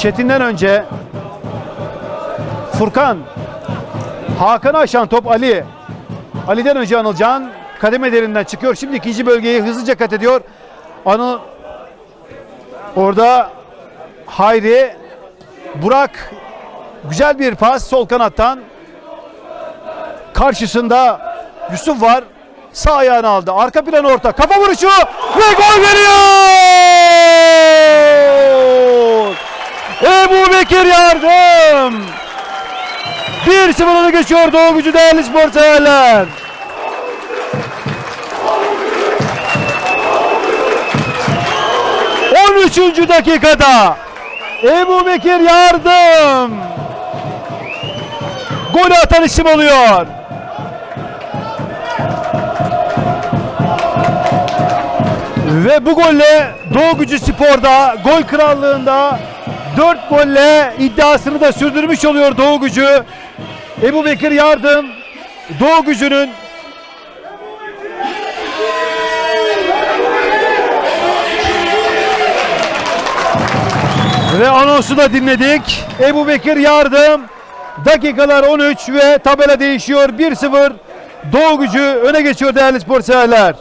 Çetin'den önce Furkan Hakan'ı aşan top Ali. Ali'den önce Anılcan kademe derinden çıkıyor. Şimdi ikinci bölgeyi hızlıca kat ediyor. Anıl orada Hayri Burak güzel bir pas sol kanattan. Karşısında Yusuf var. Sağ ayağını aldı. Arka plan orta. Kafa vuruşu ve gol geliyor. Ebu Bekir yardım. 1-0 öne geçiyor Doğu Gücü değerli spor severler. Üçüncü dakikada Ebu Bekir yardım. Golü atan isim oluyor. Ve bu golle Doğu Gücü Spor'da gol krallığında 4 golle iddiasını da sürdürmüş oluyor Doğu Gücü. Ebu Bekir Yardım Doğu Gücü'nün ve anonsu da dinledik. Ebu Bekir Yardım dakikalar 13 ve tabela değişiyor 1-0 Doğu Gücü öne geçiyor değerli spor severler.